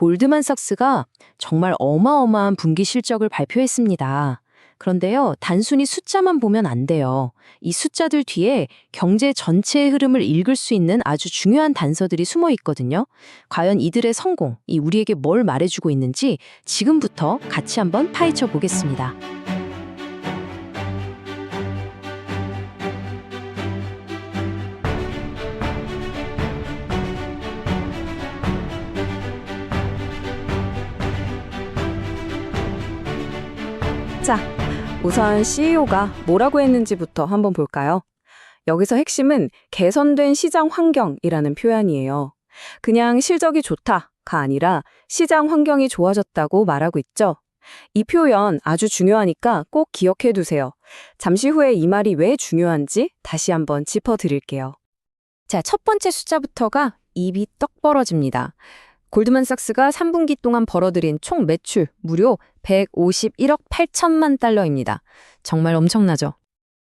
골드만삭스가 정말 어마어마한 분기 실적을 발표했습니다. 그런데요, 단순히 숫자만 보면 안 돼요. 이 숫자들 뒤에 경제 전체의 흐름을 읽을 수 있는 아주 중요한 단서들이 숨어 있거든요. 과연 이들의 성공, 이 우리에게 뭘 말해주고 있는지 지금부터 같이 한번 파헤쳐 보겠습니다. 자, 우선 CEO가 뭐라고 했는지부터 한번 볼까요? 여기서 핵심은 개선된 시장 환경이라는 표현이에요. 그냥 실적이 좋다가 아니라 시장 환경이 좋아졌다고 말하고 있죠. 이 표현 아주 중요하니까 꼭 기억해 두세요. 잠시 후에 이 말이 왜 중요한지 다시 한번 짚어 드릴게요. 자, 첫 번째 숫자부터가 입이 떡 벌어집니다. 골드만삭스가 3분기 동안 벌어들인 총 매출 무려 151억 8천만 달러입니다. 정말 엄청나죠?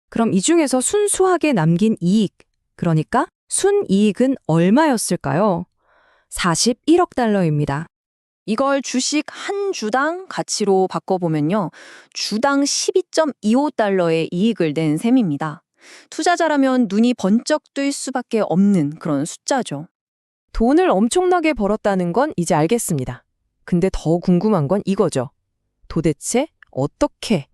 그럼 이 중에서 순수하게 남긴 이익, 그러니까 순이익은 얼마였을까요? 41억 달러입니다. 이걸 주식 한 주당 가치로 바꿔보면요. 주당 12.25달러의 이익을 낸 셈입니다. 투자자라면 눈이 번쩍 뜰 수밖에 없는 그런 숫자죠. 돈을 엄청나게 벌었다는 건 이제 알겠습니다. 근데 더 궁금한 건 이거죠. 도대체 어떻게?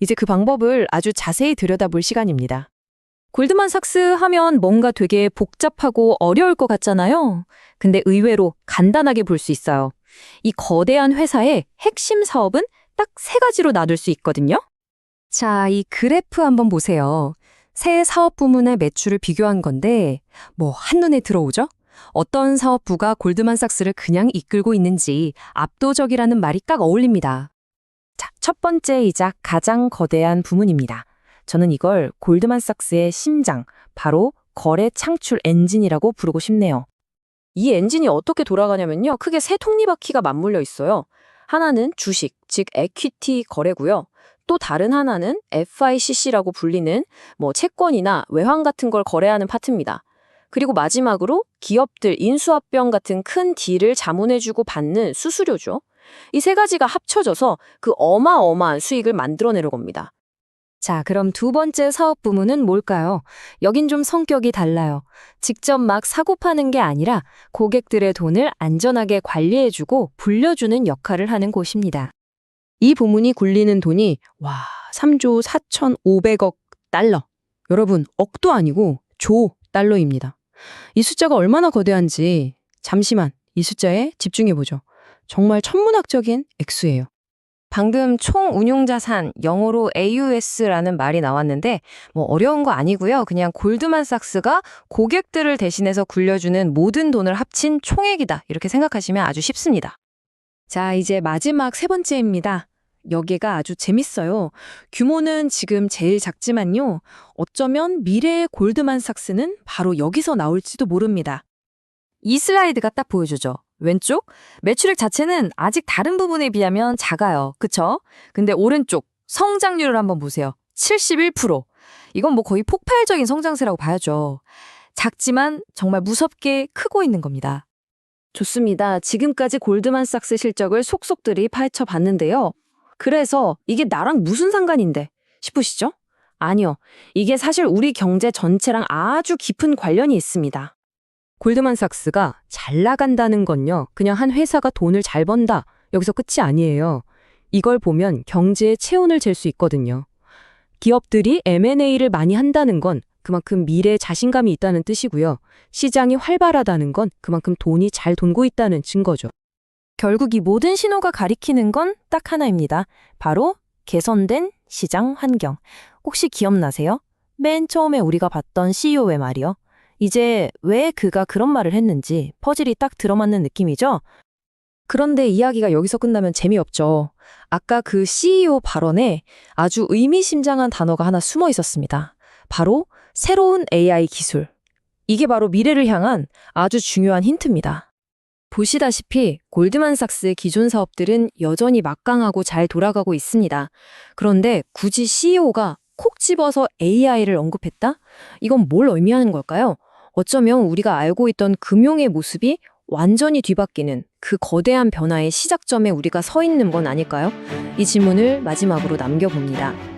이제 그 방법을 아주 자세히 들여다볼 시간입니다. 골드만삭스 하면 뭔가 되게 복잡하고 어려울 것 같잖아요. 근데 의외로 간단하게 볼 수 있어요. 이 거대한 회사의 핵심 사업은 딱 세 가지로 나눌 수 있거든요. 자, 이 그래프 한번 보세요. 세 사업 부문의 매출을 비교한 건데, 뭐, 한눈에 들어오죠? 어떤 사업부가 골드만삭스를 그냥 이끌고 있는지 압도적이라는 말이 딱 어울립니다. 자, 첫 번째이자 가장 거대한 부문입니다. 저는 이걸 골드만삭스의 심장, 바로 거래 창출 엔진이라고 부르고 싶네요. 이 엔진이 어떻게 돌아가냐면요. 크게 세 톱니바퀴가 맞물려 있어요. 하나는 주식, 즉 에퀴티 거래고요. 또 다른 하나는 FICC라고 불리는 뭐 채권이나 외환 같은 걸 거래하는 파트입니다. 그리고 마지막으로 기업들 인수합병 같은 큰 딜을 자문해주고 받는 수수료죠. 이 세 가지가 합쳐져서 그 어마어마한 수익을 만들어내는 겁니다. 자, 그럼 두 번째 사업 부문은 뭘까요? 여긴 좀 성격이 달라요. 직접 막 사고 파는 게 아니라 고객들의 돈을 안전하게 관리해주고 불려주는 역할을 하는 곳입니다. 이 부문이 굴리는 돈이 와, 3조 4,500억 달러. 여러분, 억도 아니고 조 달러입니다. 이 숫자가 얼마나 거대한지 잠시만 이 숫자에 집중해 보죠. 정말 천문학적인 액수예요. 방금 총 운용 자산 영어로 AUS라는 말이 나왔는데 뭐 어려운 거 아니고요. 그냥 골드만삭스가 고객들을 대신해서 굴려주는 모든 돈을 합친 총액이다. 이렇게 생각하시면 아주 쉽습니다. 자, 이제 마지막 세 번째입니다. 여기가 아주 재밌어요. 규모는 지금 제일 작지만요. 어쩌면 미래의 골드만삭스는 바로 여기서 나올지도 모릅니다. 이 슬라이드가 딱 보여주죠. 왼쪽 매출액 자체는 아직 다른 부분에 비하면 작아요. 그쵸? 근데 오른쪽 성장률을 한번 보세요. 71%. 이건 뭐 거의 폭발적인 성장세라고 봐야죠. 작지만 정말 무섭게 크고 있는 겁니다. 좋습니다. 지금까지 골드만삭스 실적을 속속들이 파헤쳐 봤는데요. 그래서 이게 나랑 무슨 상관인데 싶으시죠? 아니요. 이게 사실 우리 경제 전체랑 아주 깊은 관련이 있습니다. 골드만삭스가 잘 나간다는 건요. 그냥 한 회사가 돈을 잘 번다. 여기서 끝이 아니에요. 이걸 보면 경제의 체온을 잴 수 있거든요. 기업들이 M&A를 많이 한다는 건 그만큼 미래에 자신감이 있다는 뜻이고요. 시장이 활발하다는 건 그만큼 돈이 잘 돈고 있다는 증거죠. 결국 이 모든 신호가 가리키는 건 딱 하나입니다. 바로 개선된 시장 환경. 혹시 기억나세요? 맨 처음에 우리가 봤던 CEO의 말이요. 이제 왜 그가 그런 말을 했는지 퍼즐이 딱 들어맞는 느낌이죠? 그런데 이야기가 여기서 끝나면 재미없죠. 아까 그 CEO 발언에 아주 의미심장한 단어가 하나 숨어 있었습니다. 바로 새로운 AI 기술. 이게 바로 미래를 향한 아주 중요한 힌트입니다. 보시다시피 골드만삭스의 기존 사업들은 여전히 막강하고 잘 돌아가고 있습니다. 그런데 굳이 CEO가 콕 집어서 AI를 언급했다? 이건 뭘 의미하는 걸까요? 어쩌면 우리가 알고 있던 금융의 모습이 완전히 뒤바뀌는 그 거대한 변화의 시작점에 우리가 서 있는 건 아닐까요? 이 질문을 마지막으로 남겨봅니다.